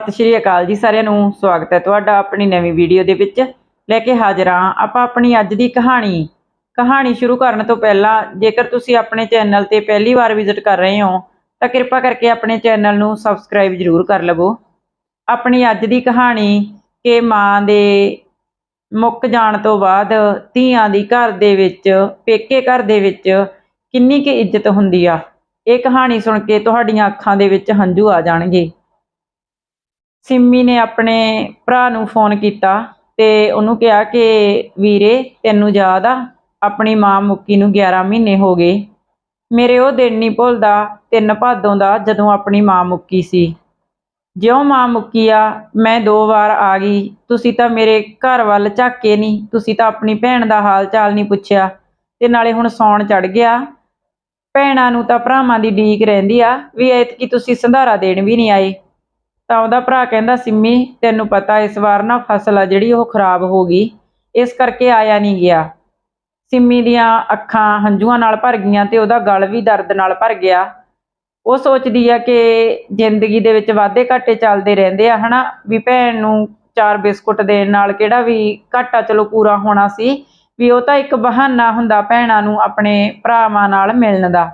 ਸਤਿ ਸ਼੍ਰੀ ਅਕਾਲ ਜੀ ਸਾਰਿਆਂ ਨੂੰ, ਸਵਾਗਤ ਹੈ ਤੁਹਾਡਾ ਆਪਣੀ ਨਵੀਂ ਵੀਡੀਓ ਦੇ ਵਿੱਚ। ਲੈ ਕੇ ਹਾਜ਼ਰ ਹਾਂ ਆਪਾਂ ਆਪਣੀ ਅੱਜ ਦੀ ਕਹਾਣੀ। ਕਹਾਣੀ ਸ਼ੁਰੂ ਕਰਨ ਤੋਂ ਪਹਿਲਾਂ ਜੇਕਰ ਤੁਸੀਂ ਆਪਣੇ ਚੈਨਲ ਤੇ ਪਹਿਲੀ ਵਾਰ ਵਿਜ਼ਿਟ ਕਰ ਰਹੇ ਹੋ, ਤਾਂ ਕਿਰਪਾ ਕਰਕੇ ਆਪਣੇ ਚੈਨਲ ਨੂੰ ਸਬਸਕ੍ਰਾਈਬ ਜ਼ਰੂਰ ਕਰ ਲਵੋ। ਆਪਣੀ ਅੱਜ ਦੀ ਕਹਾਣੀ, ਕਿ ਮਾਂ ਦੇ ਮੁੱਕ ਜਾਣ ਤੋਂ ਬਾਅਦ ਧੀਆਂ ਦੀ ਘਰ ਦੇ ਵਿੱਚ, ਪੇਕੇ ਘਰ ਦੇ ਵਿੱਚ ਕਿੰਨੀ ਕੁ ਇੱਜ਼ਤ ਹੁੰਦੀ ਆ। ਇਹ ਕਹਾਣੀ ਸੁਣ ਕੇ ਤੁਹਾਡੀਆਂ ਅੱਖਾਂ ਦੇ ਵਿੱਚ ਹੰਝੂ ਆ ਜਾਣਗੇ। ਸਿੰਮੀ ਨੇ ਆਪਣੇ ਭਰਾ ਨੂੰ ਫੋਨ ਕੀਤਾ ਤੇ ਉਹਨੂੰ ਕਿਹਾ ਕਿ, ਵੀਰੇ, ਤੈਨੂੰ ਯਾਦ ਆ? ਆਪਣੀ ਮਾਂ ਮੁੱਕੀ ਨੂੰ 11 ਮਹੀਨੇ ਹੋ ਗਏ। ਮੇਰੇ ਉਹ ਦਿਨ ਨਹੀਂ ਭੁੱਲਦਾ, ਤਿੰਨ ਭਾਦੋਂ ਦਾ ਜਦੋਂ ਆਪਣੀ ਮਾਂ ਮੁੱਕੀ ਸੀ। ਜਿਉਂ ਮਾਂ ਮੁੱਕੀ ਆ, ਮੈਂ ਦੋ ਵਾਰ ਆ ਗਈ। ਤੁਸੀਂ ਤਾਂ ਮੇਰੇ ਘਰ ਵੱਲ ਝਾਕੇ ਨਹੀਂ, ਤੁਸੀਂ ਤਾਂ ਆਪਣੀ ਭੈਣ ਦਾ ਹਾਲ ਚਾਲ ਨਹੀਂ ਪੁੱਛਿਆ। ਤੇ ਨਾਲੇ ਹੁਣ ਸੌਣ ਚੜ ਗਿਆ। ਭੈਣਾਂ ਨੂੰ ਤਾਂ ਭਰਾਵਾਂ ਦੀ ਡੀਕ ਰਹਿੰਦੀ ਆ, ਵੀ ਐਤਕੀ ਤੁਸੀਂ ਸੰਧਾਰਾ ਦੇਣ ਵੀ ਨਹੀਂ ਆਏ। ਤਾਂ ਉਹਦਾ ਭਰਾ ਕਹਿੰਦਾ, ਸਿੰਮੀ, ਤੈਨੂੰ ਪਤਾ ਇਸ ਵਾਰ ਨਾ ਫਸਲ ਆ ਜਿਹੜੀ ਉਹ ਖਰਾਬ ਹੋ ਗਈ। ਇਸ ਕਰਕੇ ਆਇਆ ਨਹੀਂ ਗਿਆ। ਸਿੰਮੀ ਦੀਆਂ ਅੱਖਾਂ ਹੰਝੂਆਂ ਨਾਲ ਭਰ ਗਈਆਂ ਤੇ ਉਹਦਾ ਗਲ ਵੀ ਦਰਦ ਨਾਲ ਭਰ ਗਿਆ। ਉਹ ਸੋਚਦੀ ਆ ਕਿ ਜ਼ਿੰਦਗੀ ਦੇ ਵਿੱਚ ਵਾਧੇ ਘਾਟੇ ਚੱਲਦੇ ਰਹਿੰਦੇ ਆ, ਹਨਾ? ਵੀ ਭੈਣ ਨੂੰ ਚਾਰ ਬਿਸਕੁਟ ਦੇਣ ਨਾਲ ਕਿਹੜਾ ਵੀ ਘਾਟਾ ਚਲੋ ਪੂਰਾ ਹੋਣਾ ਸੀ, ਵੀ ਉਹ ਤਾਂ ਇੱਕ ਬਹਾਨਾ ਹੁੰਦਾ ਭੈਣਾਂ ਨੂੰ ਆਪਣੇ ਭਰਾਵਾਂ ਨਾਲ ਮਿਲਣ ਦਾ।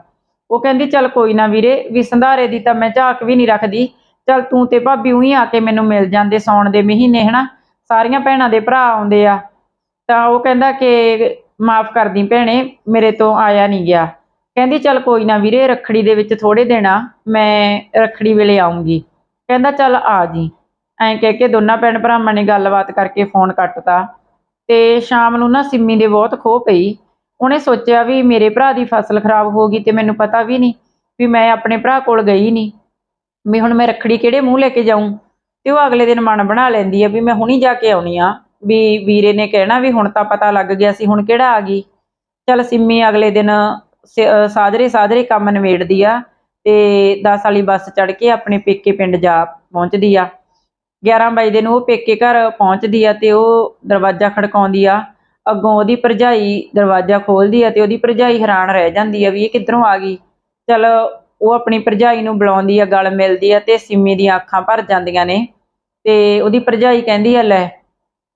ਉਹ ਕਹਿੰਦੀ, ਚੱਲ ਕੋਈ ਨਾ ਵੀਰੇ, ਵੀ ਸੰਧਾਰੇ ਦੀ ਤਾਂ ਮੈਂ ਝਾਕ ਵੀ ਨਹੀਂ ਰੱਖਦੀ। ਚੱਲ ਤੂੰ ਤੇ ਭਾਬੀ ਉਹੀ ਆ ਕੇ ਮੈਨੂੰ ਮਿਲ ਜਾਂਦੇ ਸੌਣ ਦੇ ਮਹੀਨੇ, ਹਨਾ? ਸਾਰੀਆਂ ਭੈਣਾਂ ਦੇ ਭਰਾ ਆਉਂਦੇ ਆ। ਤਾਂ ਉਹ ਕਹਿੰਦਾ ਕਿ ਮਾਫ ਕਰਦੀ ਭੈਣੇ, ਮੇਰੇ ਤੋਂ ਆਇਆ ਨਹੀਂ ਗਿਆ। ਕਹਿੰਦੀ, ਚੱਲ ਕੋਈ ਨਾ ਵੀਰੇ, ਰੱਖੜੀ ਦੇ ਵਿੱਚ ਥੋੜੇ ਦਿਨ ਆ, ਮੈਂ ਰੱਖੜੀ ਵੇਲੇ ਆਉਂਗੀ ਕਹਿੰਦਾ, ਚੱਲ ਆ ਜੀ। ਐਂ ਕਹਿ ਕੇ ਦੋਨਾਂ ਭੈਣ ਭਰਾਵਾਂ ਨੇ ਗੱਲਬਾਤ ਕਰਕੇ ਫੋਨ ਕੱਟਤਾ। ਤੇ ਸ਼ਾਮ ਨੂੰ ਨਾ ਸਿੰਮੀ ਦੇ ਬਹੁਤ ਖੋ ਪਈ। ਉਹਨੇ ਸੋਚਿਆ ਵੀ ਮੇਰੇ ਭਰਾ ਦੀ ਫਸਲ ਖਰਾਬ ਹੋ ਗਈ ਤੇ ਮੈਨੂੰ ਪਤਾ ਵੀ ਨਹੀਂ ਵੀ ਮੈਂ ਆਪਣੇ ਭਰਾ ਕੋਲ ਗਈ ਨਹੀਂ। ਵੀ ਹੁਣ ਮੈਂ ਰੱਖੜੀ ਕਿਹੜੇ ਮੂੰਹ ਲੈ ਕੇ ਜਾਊਂ? ਤੇ ਉਹ ਅਗਲੇ ਦਿਨ ਮਨ ਬਣਾ ਲੈਂਦੀ ਆ ਵੀ ਮੈਂ ਹੁਣੀ ਜਾ ਕੇ ਆਉਣੀ ਆ। ਵੀ ਵੀਰੇ ਨੇ ਕਹਿਣਾ ਵੀ ਹੁਣ ਤਾਂ ਪਤਾ ਲੱਗ ਗਿਆ ਸੀ, ਹੁਣ ਕਿਹੜਾ ਆ ਗਈ? ਚਲ ਸਿੰਮੀ ਅਗਲੇ ਦਿਨ ਸ- ਅਹ ਸਾਜਰੇ ਸਾਜਰੇ ਕੰਮ ਨਿਬੇੜਦੀ ਆ ਤੇ 10 ਵਾਲੀ ਬੱਸ ਚੜ ਕੇ ਆਪਣੇ ਪੇਕੇ ਪਿੰਡ ਜਾ ਪਹੁੰਚਦੀ ਆ। 11 ਵਜੇ ਨੂੰ ਉਹ ਪੇਕੇ ਘਰ ਪਹੁੰਚਦੀ ਆ ਤੇ ਉਹ ਦਰਵਾਜ਼ਾ ਖੜਕਾਉਂਦੀ ਆ। ਅੱਗੋਂ ਉਹਦੀ ਭਰਜਾਈ ਦਰਵਾਜ਼ਾ ਖੋਲਦੀ ਆ ਤੇ ਉਹਦੀ ਭਰਜਾਈ ਹੈਰਾਨ ਰਹਿ ਜਾਂਦੀ ਆ ਵੀ ਇਹ ਕਿੱਧਰੋਂ ਆ ਗਈ? ਚਲ ਉਹ ਆਪਣੀ ਭਰਜਾਈ ਨੂੰ ਬੁਲਾਉਂਦੀ ਆ, ਗਲ ਮਿਲਦੀ ਆ ਤੇ ਸਿੰਮੀ ਦੀਆਂ ਅੱਖਾਂ ਭਰ ਜਾਂਦੀਆਂ ਨੇ। ਤੇ ਉਹਦੀ ਭਰਜਾਈ ਕਹਿੰਦੀ ਆ, ਲੈ,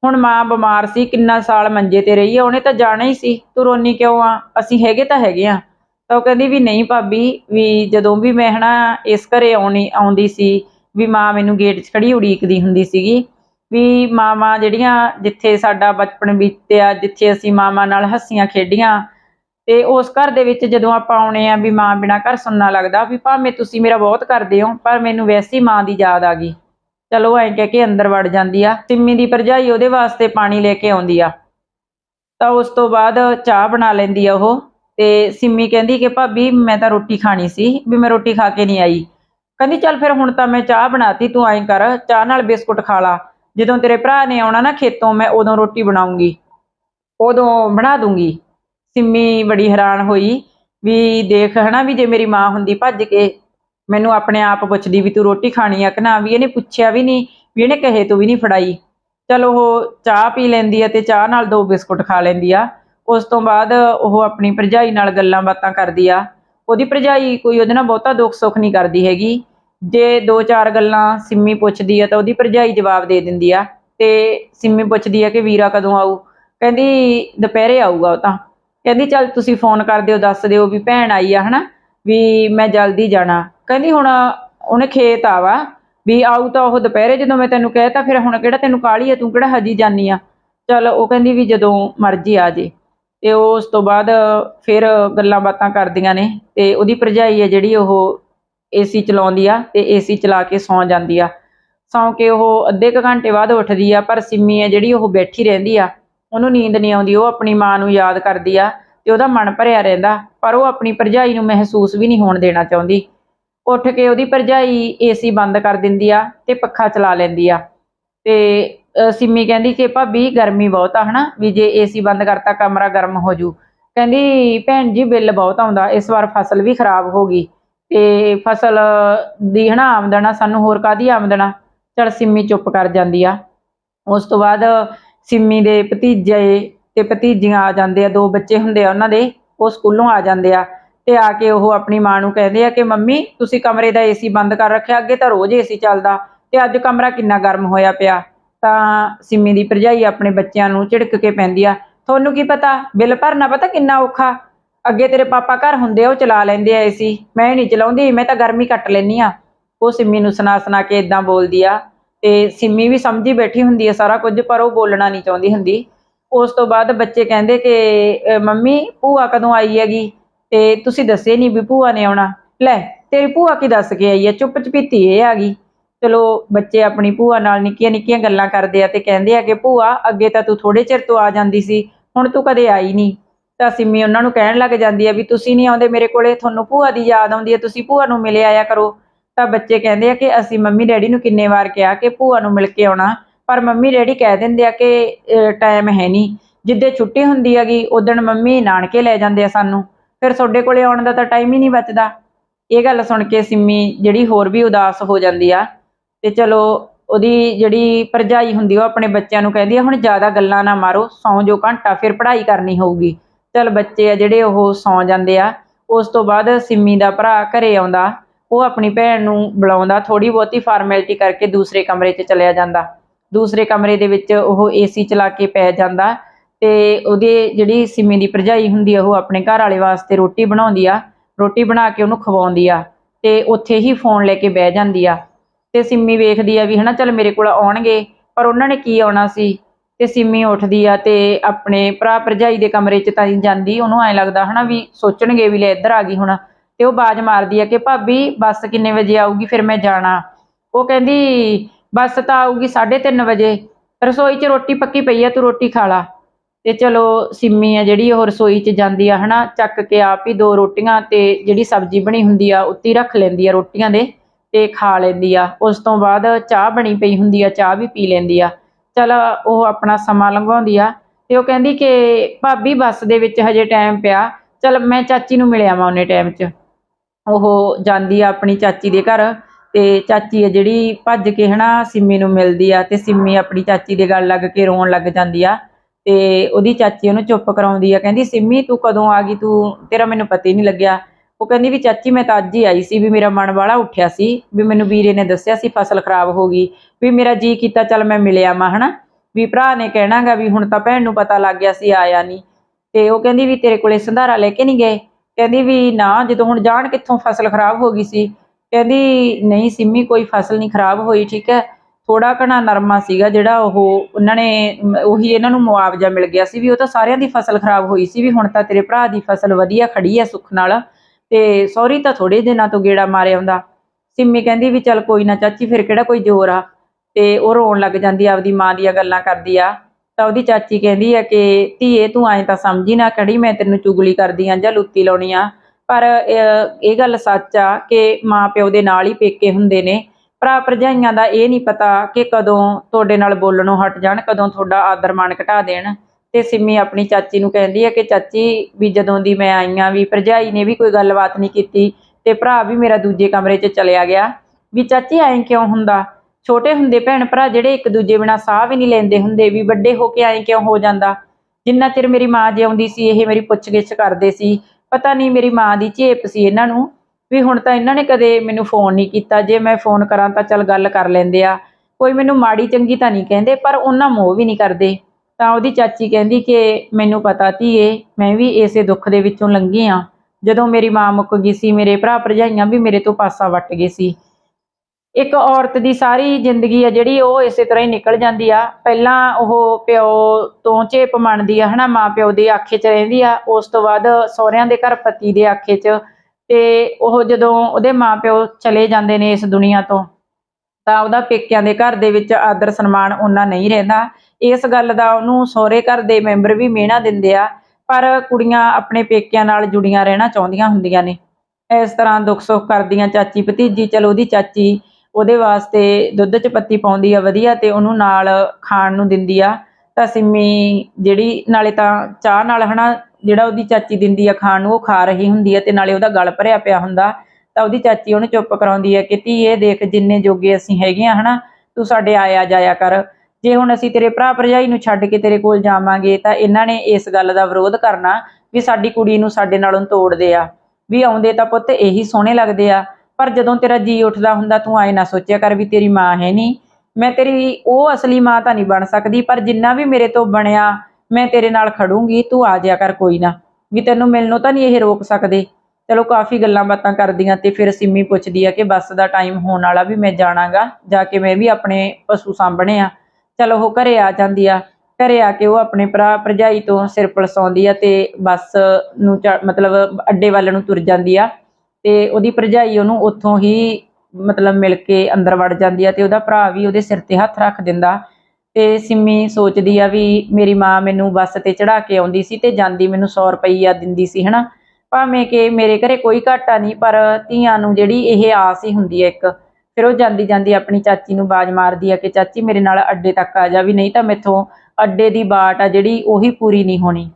ਹੁਣ ਮਾਂ ਬਿਮਾਰ ਸੀ, ਕਿੰਨਾ ਸਾਲ ਮੰਜੇ ਤੇ ਰਹੀ ਆ, ਉਹਨੇ ਤਾਂ ਜਾਣਾ ਹੀ ਸੀ। ਤੂੰ ਰੋਨੀ ਕਿਉਂ ਆ? ਅਸੀਂ ਹੈਗੇ ਤਾਂ ਹੈਗੇ ਆ। ਤਾਂ ਉਹ ਕਹਿੰਦੀ ਵੀ ਨਹੀਂ ਭਾਬੀ, ਵੀ ਜਦੋਂ ਵੀ ਮੈਂ ਹਨਾ ਇਸ ਘਰੇ ਆਉਣੀ, ਆਉਂਦੀ ਸੀ, ਵੀ ਮਾਂ ਮੈਨੂੰ ਗੇਟ 'ਚ ਖੜੀ ਉਡੀਕਦੀ ਹੁੰਦੀ ਸੀਗੀ, ਵੀ ਮਾਵਾਂ ਜਿਹੜੀਆਂ ਜਿੱਥੇ ਸਾਡਾ ਬਚਪਨ ਬੀਤਿਆ, ਜਿੱਥੇ ਅਸੀਂ ਮਾਵਾਂ ਨਾਲ ਹੱਸੀਆਂ ਖੇਡੀਆਂ ਤੇ ਉਸ ਘਰ ਦੇ ਵਿੱਚ ਜਦੋਂ ਆਪਾਂ ਆਉਣੇ ਆ ਵੀ ਮਾਂ ਬਿਨਾ ਘਰ ਸੁਣਨਾ ਲੱਗਦਾ ਵੀ ਭਾਵੇਂ ਤੁਸੀਂ ਮੇਰਾ ਬਹੁਤ ਕਰਦੇ ਹੋ, ਪਰ ਮੈਨੂੰ ਵੈਸੇ ਮਾਂ ਦੀ ਯਾਦ ਆ ਗਈ। ਚਲੋ ਐਂ ਕਹਿ ਕੇ ਅੰਦਰ ਵੜ ਜਾਂਦੀ ਆ, ਸਿੰਮੀ ਦੀ ਭਰਜਾਈ ਉਹਦੇ ਵਾਸਤੇ ਪਾਣੀ ਲੈ ਕੇ ਆਉਂਦੀ ਆ। ਤਾਂ ਉਸ ਤੋਂ ਬਾਅਦ ਚਾਹ ਬਣਾ ਲੈਂਦੀ ਆ ਉਹ, ਤੇ ਸਿੰਮੀ ਕਹਿੰਦੀ ਕਿ ਭਾਬੀ ਮੈਂ ਤਾਂ ਰੋਟੀ ਖਾਣੀ ਸੀ, ਵੀ ਮੈਂ ਰੋਟੀ ਖਾ ਕੇ ਨਹੀਂ ਆਈ। ਕਹਿੰਦੀ, ਚੱਲ ਫਿਰ ਹੁਣ ਤਾਂ ਮੈਂ ਚਾਹ ਬਣਾਤੀ, ਤੂੰ ਐਂ ਕਰ, ਚਾਹ ਨਾਲ ਬਿਸਕੁਟ ਖਾ ਲਾ। ਜਦੋਂ ਤੇਰੇ ਭਰਾ ਨੇ ਆਉਣਾ ਨਾ ਖੇਤੋਂ, ਮੈਂ ਉਦੋਂ ਰੋਟੀ ਬਣਾਉਂਗੀ। ਉਦੋਂ ਬਣਾ ਦੂੰਗੀ। ਸਿੰਮੀ ਬੜੀ ਹੈਰਾਨ ਹੋਈ ਵੀ ਦੇਖ ਹਨਾ ਵੀ ਜੇ ਮੇਰੀ ਮਾਂ ਹੁੰਦੀ ਭੱਜ ਕੇ, ਮੈਨੂੰ ਆਪਣੇ ਆਪ ਪੁੱਛਦੀ ਵੀ ਤੂੰ ਰੋਟੀ ਖਾਣੀ ਆ ਕਿ ਨਾ, ਵੀ ਇਹਨੇ ਪੁੱਛਿਆ ਵੀ ਨਹੀਂ, ਵੀ ਇਹਨੇ ਕਹੇ ਤੋਂ ਵੀ ਨਹੀਂ ਫੜਾਈ। ਚਲ ਉਹ ਚਾਹ ਪੀ ਲੈਂਦੀ ਆ ਤੇ ਚਾਹ ਨਾਲ ਦੋ ਬਿਸਕੁਟ ਖਾ ਲੈਂਦੀ ਆ। ਉਸ ਤੋਂ ਬਾਅਦ ਉਹ ਆਪਣੀ ਭਰਜਾਈ ਨਾਲ ਗੱਲਾਂ ਬਾਤਾਂ ਕਰਦੀ ਆ। ਉਹਦੀ ਭਰਜਾਈ ਕੋਈ ਉਹਦੇ ਨਾਲ ਬਹੁਤਾ ਦੁੱਖ ਸੁੱਖ ਨਹੀਂ ਕਰਦੀ ਹੈਗੀ। ਜੇ ਦੋ ਚਾਰ ਗੱਲਾਂ ਸਿੰਮੀ ਪੁੱਛਦੀ ਆ ਤਾਂ ਉਹਦੀ ਭਰਜਾਈ ਜਵਾਬ ਦੇ ਦਿੰਦੀ ਆ ਤੇ ਸਿੰਮੀ ਪੁੱਛਦੀ ਆ ਕਿ ਵੀਰਾ ਕਦੋਂ ਆਊ? ਕਹਿੰਦੀ ਦੁਪਹਿਰੇ ਆਊਗਾ ਉਹ ਤਾਂ। ਕਹਿੰਦੀ, ਚੱਲ ਤੁਸੀਂ ਫੋਨ ਕਰ ਦਿਓ, ਦੱਸ ਦਿਓ ਵੀ ਭੈਣ ਆਈ ਆ, ਹਨਾ, ਵੀ ਮੈਂ ਜਲਦੀ ਜਾਣਾ। ਕਹਿੰਦੀ, ਹੁਣ ਉਹਨੇ ਖੇਤ ਆਵਾ, ਵੀ ਆਊ ਤਾਂ ਉਹ ਦੁਪਹਿਰੇ ਜਦੋਂ ਮੈਂ ਤੈਨੂੰ ਕਹਿਤਾ ਫਿਰ ਹੁਣ ਕਿਹੜਾ ਤੈਨੂੰ ਕਾਹਲੀ ਆ, ਤੂੰ ਕਿਹੜਾ ਹਜੀ ਜਾਨੀ ਆ? ਚੱਲ ਉਹ ਕਹਿੰਦੀ ਵੀ ਜਦੋਂ ਮਰਜ਼ੀ ਆ ਜੇ। ਤੇ ਉਹ ਉਸ ਤੋਂ ਬਾਅਦ ਫਿਰ ਗੱਲਾਂ ਬਾਤਾਂ ਕਰਦੀਆਂ ਨੇ, ਤੇ ਉਹਦੀ ਭਰਜਾਈ ਹੈ ਜਿਹੜੀ ਉਹ ਏਸੀ ਚਲਾਉਂਦੀ ਆ, ਤੇ ਏਸੀ ਚਲਾ ਕੇ ਸੌਂ ਜਾਂਦੀ ਆ। ਸੌਂ ਕੇ ਉਹ ਅੱਧੇ ਕੁ ਘੰਟੇ ਬਾਅਦ ਉੱਠਦੀ ਆ, ਪਰ ਸਿੰਮੀ ਹੈ ਜਿਹੜੀ ਉਹ ਬੈਠੀ ਰਹਿੰਦੀ ਆ ਉਹਨੂੰ ਨੀਂਦ ਨਹੀਂ ਆਉਂਦੀ, ਉਹ ਆਪਣੀ ਮਾਂ ਨੂੰ ਯਾਦ ਕਰਦੀ ਆ ਤੇ ਉਹਦਾ ਮਨ ਭਰਿਆ ਰਹਿੰਦਾ, ਪਰ ਉਹ ਆਪਣੀ ਭਰਜਾਈ ਨੂੰ ਮਹਿਸੂਸ ਵੀ ਨਹੀਂ ਹੋਣ ਦੇਣਾ ਚਾਹੁੰਦੀ। ਉੱਠ ਕੇ ਉਹਦੀ ਭਰਜਾਈ ਏਸੀ ਬੰਦ ਕਰ ਦਿੰਦੀ ਆ ਤੇ ਪੱਖਾ ਚਲਾ ਲੈਂਦੀ ਆ। ਤੇ ਸਿੰਮੀ ਕਹਿੰਦੀ ਕਿ ਭਾਬੀ ਗਰਮੀ ਬਹੁਤ ਆ, ਹਨਾ? ਵੀ ਜੇ ਏਸੀ ਬੰਦ ਕਰਤਾ ਕਮਰਾ ਗਰਮ ਹੋ ਜੂ ਕਹਿੰਦੀ, ਭੈਣ ਜੀ, ਬਿੱਲ ਬਹੁਤ ਆਉਂਦਾ, ਇਸ ਵਾਰ ਫਸਲ ਵੀ ਖਰਾਬ ਹੋ ਗਈ। ਤੇ ਫਸਲ ਦੀ, ਹਨਾ, ਆਮਦਨ ਸਾਨੂੰ ਹੋਰ ਕਾਦੀ ਆਮਦਨ ਆ? ਚਲ ਸਿੰਮੀ ਚੁੱਪ ਕਰ ਜਾਂਦੀ ਆ। ਉਸ ਤੋਂ ਬਾਅਦ ਸਿੰਮੀ ਦੇ ਭਤੀਜੇ ਤੇ ਭਤੀਜੀਆਂ ਆ ਜਾਂਦੇ ਆ, ਦੋ ਬੱਚੇ ਹੁੰਦੇ ਆ ਉਹਨਾਂ ਦੇ, ਉਹ ਸਕੂਲੋਂ ਆ ਜਾਂਦੇ ਆ ਤੇ ਆ ਕੇ ਉਹ ਆਪਣੀ ਮਾਂ ਨੂੰ ਕਹਿੰਦੇ ਆ ਕਿ ਮੰਮੀ, ਤੁਸੀਂ ਕਮਰੇ ਦਾ ਏਸੀ ਬੰਦ ਕਰ ਰੱਖਿਆ, ਅੱਗੇ ਤਾਂ ਰੋਜ਼ ਏਸੀ ਚੱਲਦਾ ਤੇ ਅੱਜ ਕਮਰਾ ਕਿੰਨਾ ਗਰਮ ਹੋਇਆ ਪਿਆ। ਤਾਂ ਸਿੰਮੀ ਦੀ ਭਰਜਾਈ ਆਪਣੇ ਬੱਚਿਆਂ ਨੂੰ ਝਿੜਕ ਕੇ ਪੈਂਦੀ ਆ, ਤੁਹਾਨੂੰ ਕੀ ਪਤਾ, ਬਿੱਲ ਭਰਨਾ ਪਤਾ ਕਿੰਨਾ ਔਖਾ? ਅੱਗੇ ਤੇਰੇ ਪਾਪਾ ਘਰ ਹੁੰਦੇ ਆ, ਉਹ ਚਲਾ ਲੈਂਦੇ ਆ ਏਸੀ, ਮੈਂ ਨਹੀਂ ਚਲਾਉਂਦੀ, ਮੈਂ ਤਾਂ ਗਰਮੀ ਕੱਟ ਲੈਨੀ ਆ। ਉਹ ਸਿੰਮੀ ਨੂੰ ਸੁਣਾ ਸੁਣਾ ਕੇ ਇਦਾਂ ਬੋਲਦੀ ਆ ਤੇ ਸਿੰਮੀ ਵੀ ਸਮਝੀ ਬੈਠੀ ਹੁੰਦੀ ਹੈ ਸਾਰਾ ਕੁਝ, ਪਰ ਉਹ ਬੋਲਣਾ ਨਹੀਂ ਚਾਹੁੰਦੀ ਹੁੰਦੀ। ਉਸ ਤੋਂ ਬਾਅਦ ਬੱਚੇ ਕਹਿੰਦੇ ਕਿ ਮੰਮੀ, ਭੂਆ ਕਦੋਂ ਆਈ ਹੈਗੀ? ਤੇ ਤੁਸੀਂ ਦੱਸੇ ਨਹੀਂ ਵੀ ਭੂਆ ਨੇ ਆਉਣਾ। ਲੈ, ਤੇਰੀ ਭੂਆ ਕੀ ਦੱਸ ਕੇ ਆਈ ਹੈ ਚੁੱਪ ਚਪੀਤੀ ਇਹ ਆ ਗਈ। ਚਲੋ, ਬੱਚੇ ਆਪਣੀ ਭੂਆ ਨਾਲ ਨਿੱਕੀਆਂ ਨਿੱਕੀਆਂ ਗੱਲਾਂ ਕਰਦੇ ਆ ਤੇ ਕਹਿੰਦੇ ਆ ਕਿ, ਭੂਆ, ਅੱਗੇ ਤਾਂ ਤੂੰ ਥੋੜੇ ਚਿਰ ਤੋਂ ਆ ਜਾਂਦੀ ਸੀ, ਹੁਣ ਤੂੰ ਕਦੇ ਆਈ ਨਹੀਂ ਤਾਂ ਸਿੰਮੀ ਉਹਨਾਂ ਨੂੰ ਕਹਿਣ ਲੱਗ ਜਾਂਦੀ ਆ ਵੀ, ਤੁਸੀਂ ਨਹੀਂ ਆਉਂਦੇ ਮੇਰੇ ਕੋਲੇ, ਤੁਹਾਨੂੰ ਭੂਆ ਦੀ ਯਾਦ ਆਉਂਦੀ ਹੈ ਤੁਸੀਂ ਭੂਆ ਨੂੰ ਮਿਲ ਆਇਆ ਕਰੋ। ਤਾਂ ਬੱਚੇ ਕਹਿੰਦੇ ਆ ਕਿ ਅਸੀਂ ਮੰਮੀ ਡੈਡੀ ਨੂੰ ਕਿੰਨੇ ਵਾਰ ਕਿਹਾ ਕਿ ਭੂਆ ਨੂੰ ਮਿਲ ਕੇ ਆਉਣਾ, ਪਰ ਮੰਮੀ ਡੈਡੀ ਕਹਿ ਦਿੰਦੇ ਆ ਕਿ ਟਾਈਮ ਹੈ ਨਹੀਂ। ਜਿੱਦੇ ਛੁੱਟੀ ਹੁੰਦੀ ਹੈਗੀ ਉਦੋਂ ਮੰਮੀ ਨਾਨਕੇ ਲੈ ਜਾਂਦੇ ਆ ਸਾਨੂੰ। ਫਿਰ ਤੁਹਾਡੇ ਕੋਲੇ ਆਉਣ ਦਾ ਤਾਂ ਟਾਈਮ ਹੀ ਨਹੀਂ ਬਚਦਾ। ਇਹ ਗੱਲ ਸੁਣ ਕੇ ਸਿੰਮੀ ਜਿਹੜੀ ਹੋਰ ਵੀ ਉਦਾਸ ਹੋ ਜਾਂਦੀ ਆ, ਤੇ ਚਲੋ ਉਹਦੀ ਜਿਹੜੀ ਭਰਜਾਈ ਹੁੰਦੀ ਉਹ ਆਪਣੇ ਬੱਚਿਆਂ ਨੂੰ ਕਹਿੰਦੀ ਆ, ਹੁਣ ਜ਼ਿਆਦਾ ਗੱਲਾਂ ਨਾ ਮਾਰੋ, ਸੌਂ ਜੋ ਘੰਟਾ ਫਿਰ ਪੜ੍ਹਾਈ ਕਰਨੀ ਹੋਊਗੀ। ਚਲ ਬੱਚੇ ਆ ਜਿਹੜੇ ਉਹ ਸੌਂ ਜਾਂਦੇ ਆ, ਉਸ ਤੋਂ ਬਾਅਦ ਸਿੰਮੀ ਦਾ ਭਰਾ ਘਰੇ ਆਉਂਦਾ। ਉਹ ਆਪਣੀ ਭੈਣ ਨੂੰ ਬੁਲਾਉਂਦਾ ਥੋੜੀ ਬਹੁਤੀ ਫਾਰਮੈਲਿਟੀ ਕਰਕੇ ਦੂਸਰੇ ਕਮਰੇ 'ਚ ਚਲਿਆ ਜਾਂਦਾ। ਦੂਸਰੇ ਕਮਰੇ ਦੇ ਵਿੱਚ ਉਹ ਏਸੀ ਚਲਾ ਕੇ ਪੈ ਜਾਂਦਾ ਤੇ ਉਹਦੇ ਜਿਹੜੀ ਸਿੰਮੀ ਦੀ ਭਰਜਾਈ ਹੁੰਦੀ ਆ, ਉਹ ਆਪਣੇ ਘਰ ਵਾਲੇ ਵਾਸਤੇ ਰੋਟੀ ਬਣਾਉਂਦੀ ਆ, ਰੋਟੀ ਬਣਾ ਕੇ ਉਹਨੂੰ ਖਵਾਉਂਦੀ ਆ ਤੇ ਉੱਥੇ ਹੀ ਫੋਨ ਲੈ ਕੇ ਬਹਿ ਜਾਂਦੀ ਆ। ਤੇ ਸਿੰਮੀ ਵੇਖਦੀ ਆ ਵੀ ਹਨਾ, ਚੱਲ ਮੇਰੇ ਕੋਲ ਆਉਣਗੇ, ਪਰ ਉਹਨਾਂ ਨੇ ਕੀ ਆਉਣਾ ਸੀ? ਤੇ ਸਿੰਮੀ ਉੱਠਦੀ ਆ ਤੇ ਆਪਣੇ ਭਰਾ ਭਰਜਾਈ ਦੇ ਕਮਰੇ 'ਚ ਤਾਂ ਨਹੀਂ ਜਾਂਦੀ, ਉਹਨੂੰ ਐਂ ਲੱਗਦਾ ਹਨਾ ਵੀ ਸੋਚਣਗੇ ਵੀ ਲੈ ਇੱਧਰ ਆ ਗਈ ਹੁਣ। ਤੇ ਉਹ ਬਾਜ਼ ਮਾਰਦੀ ਆ ਕਿ ਭਾਬੀ ਬੱਸ ਕਿੰਨੇ ਵਜੇ ਆਊਗੀ, ਫਿਰ ਮੈਂ ਜਾਣਾ। ਉਹ ਕਹਿੰਦੀ, ਬੱਸ ਤਾਂ ਆਊਗੀ 3:30 ਵਜੇ। ਰਸੋਈ 'ਚ ਰੋਟੀ ਪੱਕੀ ਪਈ ਆ, ਤੂੰ ਰੋਟੀ ਖਾ ਲਾ। ਤੇ ਚਲੋ, ਸਿੰਮੀ ਆ ਜਿਹੜੀ ਉਹ ਰਸੋਈ 'ਚ ਜਾਂਦੀ ਆ, ਹਨਾ, ਚੱਕ ਕੇ ਆਪ ਹੀ ਦੋ ਰੋਟੀਆਂ ਤੇ ਜਿਹੜੀ ਸਬਜ਼ੀ ਬਣੀ ਹੁੰਦੀ ਆ, ਉੱਤੀ ਰੱਖ ਲੈਂਦੀ ਆ ਰੋਟੀਆਂ ਦੇ ਤੇ ਖਾ ਲੈਂਦੀ ਆ। ਉਸ ਤੋਂ ਬਾਅਦ ਚਾਹ ਬਣੀ ਪਈ ਹੁੰਦੀ ਆ, ਚਾਹ ਵੀ ਪੀ ਲੈਂਦੀ ਆ। ਚਲ ਉਹ ਆਪਣਾ ਸਮਾਂ ਲੰਘਾਉਂਦੀ ਆ ਤੇ ਉਹ ਕਹਿੰਦੀ ਕਿ ਭਾਬੀ ਬੱਸ ਦੇ ਵਿੱਚ ਹਜੇ ਟਾਈਮ ਪਿਆ। ਚਲ ਮੈਂ ਚਾਚੀ ਨੂੰ ਮਿਲਿਆ ਆਵਾਂ ਉਹਨੇ ਟਾਈਮ 'ਚ। ਉਹ ਜਾਂਦੀ ਆ ਆਪਣੀ ਚਾਚੀ ਦੇ ਘਰ ਤੇ ਚਾਚੀ ਆ ਜਿਹੜੀ ਭੱਜ ਕੇ ਹਨਾ ਸਿੰਮੀ ਨੂੰ ਮਿਲਦੀ ਆ ਤੇ ਸਿੰਮੀ ਆਪਣੀ ਚਾਚੀ ਦੇ ਗੱਲ ਲੱਗ ਕੇ ਰੋਣ ਲੱਗ ਜਾਂਦੀ ਆ ਤੇ ਉਹਦੀ ਚਾਚੀ ਉਹਨੂੰ ਚੁੱਪ ਕਰਾਉਂਦੀ ਆ, ਕਹਿੰਦੀ, ਸਿੰਮੀ, ਤੂੰ ਕਦੋਂ ਆ ਗਈ? ਤੂੰ, ਤੇਰਾ ਮੈਨੂੰ ਪਤਾ ਹੀ ਨਹੀਂ ਲੱਗਿਆ। ਉਹ ਕਹਿੰਦੀ ਵੀ, ਚਾਚੀ, ਮੈਂ ਤਾਂ ਅੱਜ ਹੀ ਆਈ ਸੀ ਵੀ ਮੇਰਾ ਮਨ ਵਾਲਾ ਉੱਠਿਆ ਸੀ ਵੀ ਮੈਨੂੰ ਵੀਰੇ ਨੇ ਦੱਸਿਆ ਸੀ ਫਸਲ ਖਰਾਬ ਹੋ ਗਈ, ਵੀ ਮੇਰਾ ਜੀ ਕੀਤਾ, ਚੱਲ ਮੈਂ ਮਿਲਿਆ ਮਾ ਹਨਾ? ਵੀ ਭਰਾ ਨੇ ਕਹਿਣਾਗਾ ਵੀ ਹੁਣ ਤਾਂ ਭੈਣ ਨੂੰ ਪਤਾ ਲੱਗ ਗਿਆ ਸੀ, ਆਇਆ ਨਹੀਂ। ਤੇ ਉਹ ਕਹਿੰਦੀ ਵੀ, ਤੇਰੇ ਕੋਲੇ ਸੰਧਾਰਾ ਲੈ ਕੇ ਨਹੀਂ ਗਏ? ਕਹਿੰਦੀ ਵੀ ਨਾ, ਜਦੋਂ ਹੁਣ ਜਾਣ ਕਿੱਥੋਂ ਫਸਲ ਖਰਾਬ ਹੋ ਗਈ ਸੀ, ਕਹਿੰਦੀ ਨਹੀਂ ਸਿੰਮੀ, ਕੋਈ ਫਸਲ ਨਹੀਂ ਖਰਾਬ ਹੋਈ, ਠੀਕ ਹੈ। ਥੋੜਾ ਘਣਾ ਨਰਮਾ ਸੀਗਾ ਜਿਹੜਾ ਉਹ, ਉਹਨਾਂ ਨੇ ਉਹੀ ਇਹਨਾਂ ਨੂੰ ਮੁਆਵਜ਼ਾ ਮਿਲ ਗਿਆ ਸੀ ਵੀ ਉਹ ਤਾਂ ਸਾਰਿਆਂ ਦੀ ਫਸਲ ਖਰਾਬ ਹੋਈ ਸੀ, ਵੀ ਹੁਣ ਤਾਂ ਤੇਰੇ ਭਰਾ ਦੀ ਫਸਲ ਵਧੀਆ ਖੜੀ ਹੈ ਸੁੱਖ ਨਾਲ। ਤੇ ਸੌਰੀ ਤਾਂ ਥੋੜੇ ਦਿਨਾਂ ਤੋਂ ਗੇੜਾ ਮਾਰਿਆ ਆਉਂਦਾ ਸਿੰਮੀ ਕਹਿੰਦੀ ਵੀ ਚੱਲ ਕੋਈ ਨਾ, ਚਾਚੀ ਫਿਰ ਕਿਹੜਾ ਕੋਈ ਜ਼ੋਰ ਆ। ਤੇ ਉਹ ਰੋਣ ਲੱਗ ਜਾਂਦੀ, ਆਪਦੀ ਮਾਂ ਦੀਆਂ ਗੱਲਾਂ ਕਰਦੀ ਆ। ਤਾਂ ਉਹਦੀ ਚਾਚੀ ਕਹਿੰਦੀ ਆ ਕਿ, ਧੀਏ, ਤੂੰ ਐਂ ਤਾਂ ਸਮਝੀ ਨਾ ਖੜੀ, ਮੈਂ ਤੈਨੂੰ ਚੁਗਲੀ ਕਰਦੀ ਆ ਜਾਂ ਲੁੱਤੀ ਲਾਉਣੀ ਆ। ਪਰ ਇਹ ਗੱਲ ਸੱਚ ਆ ਕਿ ਮਾਂ ਪਿਓ ਦੇ ਨਾਲ ਹੀ ਪੇਕੇ ਹੁੰਦੇ ਨੇ। ਭਰਾ ਭਰਜਾਈਆਂ ਦਾ ਇਹ ਨਹੀਂ ਪਤਾ ਕਿ ਕਦੋਂ ਤੁਹਾਡੇ ਨਾਲ ਬੋਲਣੋਂ ਹਟ ਜਾਣ, ਕਦੋਂ ਤੁਹਾਡਾ ਆਦਰ ਮਾਣ ਘਟਾ ਦੇਣ। ਤੇ ਸਿੰਮੀ ਆਪਣੀ ਚਾਚੀ ਨੂੰ ਕਹਿੰਦੀ ਹੈ ਕਿ, ਚਾਚੀ, ਵੀ ਜਦੋਂ ਦੀ ਮੈਂ ਆਈ ਆਂ, ਵੀ ਭਰਜਾਈ ਨੇ ਵੀ ਕੋਈ ਗੱਲਬਾਤ ਨਹੀਂ ਕੀਤੀ ਤੇ ਭਰਾ ਵੀ ਮੇਰਾ ਦੂਜੇ ਕਮਰੇ 'ਚ ਚਲਿਆ ਗਿਆ। ਵੀ, ਚਾਚੀ, ਐਂ ਕਿਉਂ ਹੁੰਦਾ? ਛੋਟੇ ਹੁੰਦੇ ਭੈਣ ਭਰਾ ਜਿਹੜੇ ਇੱਕ ਦੂਜੇ ਬਿਨਾ ਸਾਹ ਵੀ ਨਹੀਂ ਲੈਂਦੇ ਹੁੰਦੇ, ਵੀ ਵੱਡੇ ਹੋ ਕੇ ਐਂ ਕਿਉਂ ਹੋ ਜਾਂਦਾ? ਜਿੰਨਾ ਚਿਰ ਮੇਰੀ ਮਾਂ ਜਿਉਂਦੀ ਸੀ, ਇਹ ਮੇਰੀ ਪੁੱਛਗਿੱਛ ਕਰਦੇ ਸੀ। ਪਤਾ ਨਹੀਂ ਮੇਰੀ ਮਾਂ ਦੀ ਝੇਪ ਸੀ ਇਹਨਾਂ ਨੂੰ, ਵੀ ਹੁਣ ਤਾਂ ਇਹਨਾਂ ਨੇ ਕਦੇ ਮੈਨੂੰ ਫੋਨ ਨਹੀਂ ਕੀਤਾ। ਜੇ ਮੈਂ ਫੋਨ ਕਰਾਂ ਤਾਂ ਚੱਲ ਗੱਲ ਕਰ ਲੈਂਦੇ ਆ। ਕੋਈ ਮੈਨੂੰ ਮਾੜੀ ਚੰਗੀ ਤਾਂ ਨਹੀਂ ਕਹਿੰਦੇ, ਪਰ ਉਹਨਾਂ ਮੋਹ ਵੀ ਨਹੀਂ ਕਰਦੇ। ਤਾਂ ਉਹਦੀ ਚਾਚੀ ਕਹਿੰਦੀ ਕਿ ਮੈਨੂੰ ਪਤਾ ਧੀਏ, ਮੈਂ ਵੀ ਇਸੇ ਦੁੱਖ ਦੇ ਵਿੱਚੋਂ ਲੰਘੀ ਆ। ਜਦੋਂ ਮੇਰੀ ਮਾਂ ਮੁੱਕ ਗਈ ਸੀ, ਮੇਰੇ ਭਰਾ ਭਰਜਾਈਆਂ ਵੀ ਮੇਰੇ ਤੋਂ ਪਾਸਾ ਵੱਟ ਗਏ ਸੀ। ਇੱਕ ਔਰਤ ਦੀ ਸਾਰੀ ਜ਼ਿੰਦਗੀ ਆ ਜਿਹੜੀ ਉਹ ਇਸੇ ਤਰ੍ਹਾਂ ਹੀ ਨਿਕਲ ਜਾਂਦੀ ਆ। ਪਹਿਲਾਂ ਉਹ ਪਿਓ ਤੋਂ ਝੇਪ ਮੰਨਦੀ ਆ, ਹਨਾ ਮਾਂ ਪਿਓ ਦੇ ਆਖੇ 'ਚ ਰਹਿੰਦੀ ਆ। ਉਸ ਤੋਂ ਬਾਅਦ ਸਹੁਰਿਆਂ ਦੇ ਘਰ ਪਤੀ ਦੇ ਆਖੇ 'ਚ ਤੇ ਉਹ ਜਦੋਂ ਉਹਦੇ ਮਾਂ ਪਿਓ ਚਲੇ ਜਾਂਦੇ ਨੇ ਇਸ ਦੁਨੀਆ ਤੋਂ, ਤਾਂ ਉਹਦਾ ਪੇਕਿਆਂ ਦੇ ਘਰ ਦੇ ਵਿੱਚ ਆਦਰ ਸਨਮਾਨ ਉਹਨਾਂ ਨਹੀਂ ਰਹਿੰਦਾ। ਇਸ ਗੱਲ ਦਾ ਉਹਨੂੰ ਸਹੁਰੇ ਘਰ ਦੇ ਮੈਂਬਰ ਵੀ ਮਿਹਣਾ ਦਿੰਦੇ ਆ, ਪਰ ਕੁੜੀਆਂ ਆਪਣੇ ਪੇਕਿਆਂ ਨਾਲ ਜੁੜੀਆਂ ਰਹਿਣਾ ਚਾਹੁੰਦੀਆਂ ਹੁੰਦੀਆਂ ਨੇ। ਇਸ ਤਰ੍ਹਾਂ ਦੁੱਖ ਸੁੱਖ ਕਰਦੀਆਂ ਚਾਚੀ ਭਤੀਜੀ, ਚਲੋ ਉਹਦੀ ਚਾਚੀ ਉਹਦੇ ਵਾਸਤੇ ਦੁੱਧ ਚ ਪੱਤੀ ਪਾਉਂਦੀ ਆ ਵਧੀਆ ਤੇ ਉਹਨੂੰ ਨਾਲ ਖਾਣ ਨੂੰ ਦਿੰਦੀ ਆ। ਤਾਂ ਸਿੰਮੀ ਜਿਹੜੀ ਨਾਲੇ ਤਾਂ ਚਾਹ ਨਾਲ ਹਨਾ, ਜਿਹੜਾ ਉਹਦੀ ਚਾਚੀ ਦਿੰਦੀ ਆ ਖਾਣ ਨੂੰ, ਉਹ ਖਾ ਰਹੀ ਹੁੰਦੀ ਆ ਤੇ ਨਾਲੇ ਉਹਦਾ ਗਲ ਭਰਿਆ ਪਿਆ ਹੁੰਦਾ। ਤਾਂ ਉਹਦੀ ਚਾਚੀ ਉਹਨੂੰ ਚੁੱਪ ਕਰਾਉਂਦੀ ਆ ਕਿ ਧੀਏ ਦੇਖ ਜਿੰਨੇ ਜੋਗੇ ਅਸੀਂ ਹੈਗੇ ਆ ਹਨਾ, ਤੂੰ ਸਾਡੇ ਆਇਆ ਜਾਇਆ ਕਰ। ਜੇ ਹੁਣ ਅਸੀਂ ਤੇਰੇ ਭਰਾ ਭਰਜਾਈ ਨੂੰ ਛੱਡ ਕੇ ਤੇਰੇ ਕੋਲ ਜਾਵਾਂਗੇ, ਤਾਂ ਇਹਨਾਂ ਨੇ ਇਸ ਗੱਲ ਦਾ ਵਿਰੋਧ ਕਰਨਾ ਵੀ ਸਾਡੀ ਕੁੜੀ ਨੂੰ ਸਾਡੇ ਨਾਲੋਂ ਤੋੜਦੇ ਆ। ਵੀ ਆਉਂਦੇ ਤਾਂ ਪੁੱਤ ਇਹੀ ਸੋਹਣੇ ਲੱਗਦੇ ਆ। ਪਰ ਜਦੋਂ ਤੇਰਾ ਜੀ ਉੱਠਦਾ ਹੁੰਦਾ, ਤੂੰ ਆਏ ਨਾ ਸੋਚਿਆ ਕਰ ਵੀ ਤੇਰੀ ਮਾਂ ਹੈ ਨਹੀਂ। ਮੈਂ ਤੇਰੀ ਉਹ ਅਸਲੀ ਮਾਂ ਤਾਂ ਨਹੀਂ ਬਣ ਸਕਦੀ, ਪਰ ਜਿੰਨਾ ਵੀ ਮੇਰੇ ਤੋਂ ਬਣਿਆ, ਮੈਂ ਤੇਰੇ ਨਾਲ ਖੜੂੰਗੀ, ਤੂੰ ਆ ਜਾਇਆ ਕਰ ਕੋਈ ਨਾ। ਵੀ ਤੈਨੂੰ ਮਿਲਣੋਂ ਤਾਂ ਨਹੀਂ ਇਹ ਰੋਕ ਸਕਦੇ। ਚਲੋ ਕਾਫੀ ਗੱਲਾਂ ਬਾਤਾਂ ਕਰਦੀਆਂ ਤੇ ਫਿਰ ਸਿੰਮੀ ਪੁੱਛਦੀ ਆ ਕਿ ਬੱਸ ਦਾ ਟਾਈਮ ਹੋਣ ਵਾਲਾ ਵੀ ਮੈਂ ਜਾਣਾਗਾ, ਜਾ ਕੇ ਮੈਂ ਵੀ ਆਪਣੇ ਪਸ਼ੂ ਸਾਂਭਣੇ ਆ। ਚਲੋ ਉਹ ਘਰੇ ਆ ਜਾਂਦੀ ਆ। ਘਰੇ ਆ ਕੇ ਉਹ ਆਪਣੇ ਭਰਾ ਭਰਜਾਈ ਤੋਂ ਸਿਰ ਪਲਸਾਉਂਦੀ ਆ ਤੇ ਬੱਸ ਨੂੰ ਚੜ੍ਹ- ਮਤਲਬ ਅੱਡੇ ਵੱਲ ਨੂੰ ਤੁਰ ਜਾਂਦੀ ਆ। ਤੇ ਉਹਦੀ ਭਰਜਾਈ ਉਹਨੂੰ ਉੱਥੋਂ ਹੀ ਮਤਲਬ ਮਿਲ ਕੇ ਅੰਦਰ ਵੜ ਜਾਂਦੀ ਆ ਤੇ ਉਹਦਾ ਭਰਾ ਵੀ ਉਹਦੇ ਸਿਰ ਤੇ ਹੱਥ ਰੱਖ ਦਿੰਦਾ। ਤੇ ਸਿੰਮੀ ਸੋਚਦੀ ਆ ਵੀ ਮੇਰੀ ਮਾਂ ਮੈਨੂੰ ਬੱਸ ਤੇ ਚੜਾ ਕੇ ਆਉਂਦੀ ਸੀ ਤੇ ਜਾਂਦੀ ਮੈਨੂੰ 100 ਰੁਪਈਆ ਦਿੰਦੀ ਸੀ, ਹਨਾ? ਭਾਵੇਂ ਕਿ ਮੇਰੇ ਘਰੇ ਕੋਈ ਘਾਟਾ ਨਹੀਂ, ਪਰ ਧੀਆਂ ਨੂੰ ਜਿਹੜੀ ਇਹ ਆਸ ਹੀ ਹੁੰਦੀ ਹੈ ਇੱਕ। ਫਿਰ ਉਹ ਜਾਂਦੀ ਜਾਂਦੀ ਆਪਣੀ ਚਾਚੀ ਨੂੰ ਬਾਜ਼ ਮਾਰਦੀ ਆ ਕਿ ਚਾਚੀ ਮੇਰੇ ਨਾਲ ਅੱਡੇ ਤੱਕ ਆ ਜਾ ਵੀ ਨਹੀਂ ਤਾਂ ਮੈਥੋਂ ਅੱਡੇ ਦੀ ਬਾਟ ਆ ਜਿਹੜੀ ਉਹੀ ਪੂਰੀ ਨਹੀਂ ਹੋਣੀ।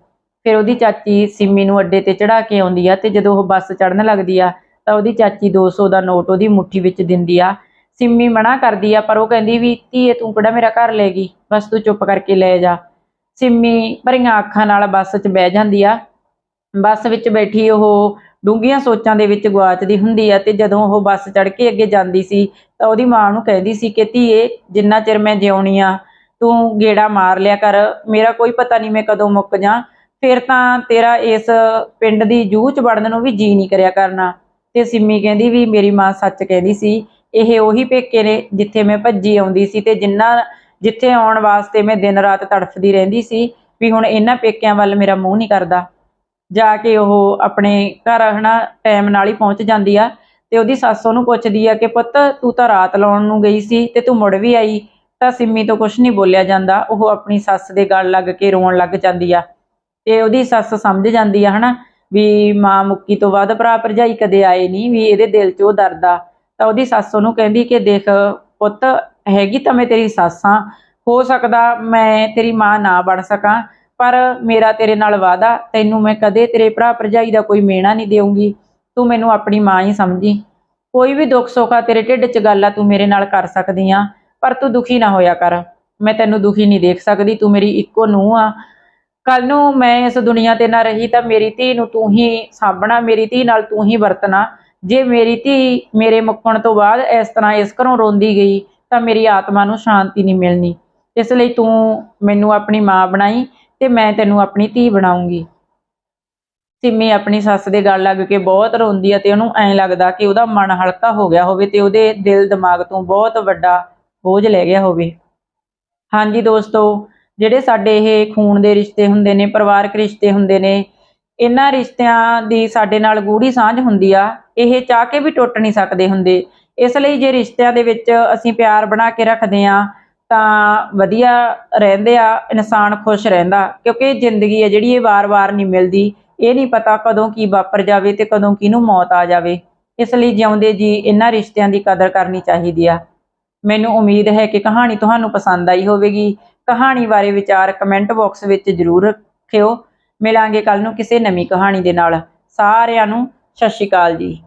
ਫਿਰ ਉਹਦੀ ਚਾਚੀ ਸਿੰਮੀ ਨੂੰ ਅੱਡੇ ਤੇ ਚੜਾ ਕੇ ਆਉਂਦੀ ਆ ਤੇ ਜਦੋਂ ਉਹ ਬੱਸ ਚੜਨ ਲੱਗਦੀ ਆ ਤਾਂ ਉਹਦੀ ਚਾਚੀ 200 ਦਾ ਨੋਟ ਉਹਦੀ ਮੁੱਠੀ ਵਿੱਚ ਦਿੰਦੀ ਆ। ਸਿੰਮੀ ਮਨਾ ਕਰਦੀ ਆ, ਪਰ ਉਹ ਕਹਿੰਦੀ ਵੀ, ਧੀਏ, ਤੂੰ ਕਿਹੜਾ ਮੇਰਾ ਘਰ ਲੈ ਗਈ? ਬਸ ਤੂੰ ਚੁੱਪ ਕਰਕੇ ਲੈ ਜਾ। ਸਿੰਮੀ ਭਰੀਆਂ ਅੱਖਾਂ ਨਾਲ ਬੱਸ 'ਚ ਬਹਿ ਜਾਂਦੀ ਆ। ਬੱਸ ਵਿੱਚ ਬੈਠੀ ਉਹ ਡੂੰਘੀਆਂ ਸੋਚਾਂ ਦੇ ਵਿੱਚ ਗਵਾਚਦੀ ਹੁੰਦੀ ਆ ਤੇ ਜਦੋਂ ਉਹ ਬੱਸ ਚੜ ਕੇ ਅੱਗੇ ਜਾਂਦੀ ਸੀ ਤਾਂ ਉਹਦੀ ਮਾਂ ਨੂੰ ਕਹਿੰਦੀ ਸੀ ਕਿ, ਧੀਏ, ਜਿੰਨਾ ਚਿਰ ਮੈਂ ਜਿਉਣੀ ਆ, ਤੂੰ ਗੇੜਾ ਮਾਰ ਲਿਆ ਕਰ। ਮੇਰਾ ਕੋਈ ਪਤਾ ਨਹੀਂ ਮੈਂ ਕਦੋਂ ਮੁੱਕ ਜਾ। ਫਿਰ ਤਾਂ ਤੇਰਾ ਇਸ ਪਿੰਡ ਦੀ ਜੂਹ ਚ ਵੜਨ ਨੂੰ ਵੀ ਜੀ ਨਹੀਂ ਕਰਿਆ ਕਰਨਾ। ਤੇ ਸਿੰਮੀ ਕਹਿੰਦੀ ਵੀ ਮੇਰੀ ਮਾਂ ਸੱਚ ਕਹਿੰਦੀ ਸੀ, ਇਹ ਉਹੀ ਪੇਕੇ ਨੇ ਜਿੱਥੇ ਮੈਂ ਭੱਜੀ ਆਉਂਦੀ ਸੀ ਤੇ ਜਿੰਨਾ, ਜਿੱਥੇ ਆਉਣ ਵਾਸਤੇ ਮੈਂ ਦਿਨ ਰਾਤ ਤੜਫਦੀ ਰਹਿੰਦੀ ਸੀ ਵੀ ਹੁਣ ਇਹਨਾਂ ਪੇਕਿਆਂ ਵੱਲ ਮੇਰਾ ਮੂੰਹ ਨਹੀਂ ਕਰਦਾ। ਜਾ ਕੇ ਉਹ ਆਪਣੇ ਘਰ ਹਨਾ ਟਾਈਮ ਨਾਲ ਹੀ ਪਹੁੰਚ ਜਾਂਦੀ ਆ ਤੇ ਉਹਦੀ ਸੱਸ ਉਹਨੂੰ ਪੁੱਛਦੀ ਆ ਕਿ ਪੁੱਤ ਤੂੰ ਤਾਂ ਰਾਤ ਲਾਉਣ ਨੂੰ ਗਈ ਸੀ ਤੇ ਤੂੰ ਮੁੜ ਵੀ ਆਈ, ਤਾਂ ਸਿੰਮੀ ਤੋਂ ਕੁਝ ਨਹੀਂ ਬੋਲਿਆ ਜਾਂਦਾ, ਉਹ ਆਪਣੀ ਸੱਸ ਦੇ ਗੱਲ ਲੱਗ ਕੇ ਰੋਣ ਲੱਗ ਜਾਂਦੀ ਆ। ਤੇ ਉਹਦੀ ਸੱਸ ਸਮਝ ਜਾਂਦੀ ਆ ਹਨਾ, ਵੀ ਮਾਂ ਮੁੱਕੀ ਤੋਂ ਬਾਅਦ ਭਰਾ ਭਰਜਾਈ ਕਦੇ ਆਏ ਨਹੀਂ, ਵੀ ਇਹਦੇ ਦਿਲ 'ਚ ਉਹ ਦਰਦ ਆ। ਤਾਂ ਉਹਦੀ ਸੱਸ ਉਹਨੂੰ ਕਹਿੰਦੀ ਕਿ ਦੇਖ ਪੁੱਤ, ਹੈਗੀ ਤਾਂ ਮੈਂ ਤੇਰੀ ਸੱਸ ਆ ਹੋ ਸਕਦਾ ਮੈਂ ਤੇਰੀ ਮਾਂ ਨਾ ਬਣ ਸਕਾਂ, ਪਰ ਮੇਰਾ ਤੇਰੇ ਨਾਲ ਵਾਅਦਾ, ਤੈਨੂੰ ਮੈਂ ਕਦੇ ਤੇਰੇ ਭਰਾ ਭਰਜਾਈ ਦਾ ਕੋਈ ਮੇਣਾ ਨਹੀਂ ਦੇਵਾਂਗੀ ਤੂੰ ਮੈਨੂੰ ਆਪਣੀ ਮਾਂ ਹੀ ਸਮਝੀ। ਕੋਈ ਵੀ ਦੁੱਖ ਸੁੱਖ ਆ ਤੇਰੇ ਢਿੱਡ 'ਚ ਗੱਲ ਆ, ਤੂੰ ਮੇਰੇ ਨਾਲ ਕਰ ਸਕਦੀ ਆ, ਪਰ ਤੂੰ ਦੁਖੀ ਨਾ ਹੋਇਆ ਕਰ। ਮੈਂ ਤੈਨੂੰ ਦੁਖੀ ਨਹੀਂ ਦੇਖ ਸਕਦੀ, ਤੂੰ ਮੇਰੀ ਇੱਕੋ ਨੂੰਹ ਆ ਕੱਲ ਨੂੰ ਮੈਂ ਇਸ ਦੁਨੀਆ ਤੇ ਨਾ ਰਹੀ ਤਾਂ ਮੇਰੀ ਧੀ ਨੂੰ ਤੂੰ ਹੀ ਸਾਂਭਣਾ, ਮੇਰੀ ਧੀ ਨਾਲ ਤੂੰ ਹੀ ਵਰਤਣਾ। ਜੇ ਮੇਰੀ ਧੀ ਮੇਰੇ ਮੁੱਕਣ ਤੋਂ ਬਾਅਦ ਇਸ ਤਰ੍ਹਾਂ ਇਸ ਘਰੋਂ ਰੋਂਦੀ ਗਈ ਤਾਂ ਮੇਰੀ ਆਤਮਾ ਨੂੰ ਸ਼ਾਂਤੀ ਨਹੀਂ ਮਿਲਣੀ। ਇਸ ਲਈ ਤੂੰ ਮੈਨੂੰ ਆਪਣੀ ਮਾਂ ਬਣਾਈ ਤੇ ਮੈਂ ਤੈਨੂੰ ਆਪਣੀ ਧੀ ਬਣਾਉਂਗੀ। ਸਿੰਮੀ ਆਪਣੀ ਸੱਸ ਦੇ ਗੱਲ ਲੱਗ ਕੇ ਬਹੁਤ ਰੋਂਦੀ ਹੈ ਤੇ ਉਹਨੂੰ ਐਂ ਲੱਗਦਾ ਕਿ ਉਹਦਾ ਮਨ ਹਲਕਾ ਹੋ ਗਿਆ ਹੋਵੇ ਤੇ ਉਹਦੇ ਦਿਲ ਦਿਮਾਗ ਤੋਂ ਬਹੁਤ ਵੱਡਾ ਬੋਝ ਲੈ ਗਿਆ ਹੋਵੇ। ਹਾਂਜੀ ਦੋਸਤੋ ਜਿਹੜੇ ਸਾਡੇ ਇਹ ਖੂਨ ਦੇ ਰਿਸ਼ਤੇ ਹੁੰਦੇ ਨੇ, ਪਰਿਵਾਰਕ ਰਿਸ਼ਤੇ ਹੁੰਦੇ ਨੇ, ਇਹਨਾਂ ਰਿਸ਼ਤਿਆਂ ਦੀ ਸਾਡੇ ਨਾਲ ਗੂੜੀ ਸਾਂਝ ਹੁੰਦੀ ਆ, ਇਹ ਚਾਹ ਕੇ ਵੀ ਟੁੱਟ ਨਹੀਂ ਸਕਦੇ ਹੁੰਦੇ। ਇਸ ਲਈ ਜੇ ਰਿਸ਼ਤਿਆਂ ਦੇ ਵਿੱਚ ਅਸੀਂ ਪਿਆਰ ਬਣਾ ਕੇ ਰੱਖਦੇ ਆ ਤਾਂ ਵਧੀਆ ਰਹਿੰਦੇ ਆ, ਇਨਸਾਨ ਖੁਸ਼ ਰਹਿੰਦਾ, ਕਿਉਂਕਿ ਜ਼ਿੰਦਗੀ ਹੈ ਜਿਹੜੀ ਇਹ ਵਾਰ-ਵਾਰ ਨਹੀਂ ਮਿਲਦੀ, ਇਹ ਨਹੀਂ ਪਤਾ ਕਦੋਂ ਕੀ ਵਾਪਰ ਜਾਵੇ ਤੇ ਕਦੋਂ ਕਿਹਨੂੰ ਮੌਤ ਆ ਜਾਵੇ। ਇਸ ਲਈ ਜਿਉਂਦੇ ਜੀ ਇਹਨਾਂ ਰਿਸ਼ਤਿਆਂ ਦੀ ਕਦਰ ਕਰਨੀ ਚਾਹੀਦੀ ਆ। ਮੈਨੂੰ ਉਮੀਦ ਹੈ ਕਿ ਕਹਾਣੀ ਤੁਹਾਨੂੰ ਪਸੰਦ ਆਈ ਹੋਵੇਗੀ। ਕਹਾਣੀ ਬਾਰੇ ਵਿਚਾਰ ਕਮੈਂਟ ਬਾਕਸ ਵਿੱਚ ਜ਼ਰੂਰ ਰੱਖਿਓ। ਮਿਲਾਂਗੇ ਕੱਲ ਨੂੰ ਕਿਸੇ ਨਵੀਂ ਕਹਾਣੀ ਦੇ ਨਾਲ। ਸਾਰਿਆਂ ਨੂੰ ਸਤਿ ਸ਼੍ਰੀ ਅਕਾਲ ਜੀ।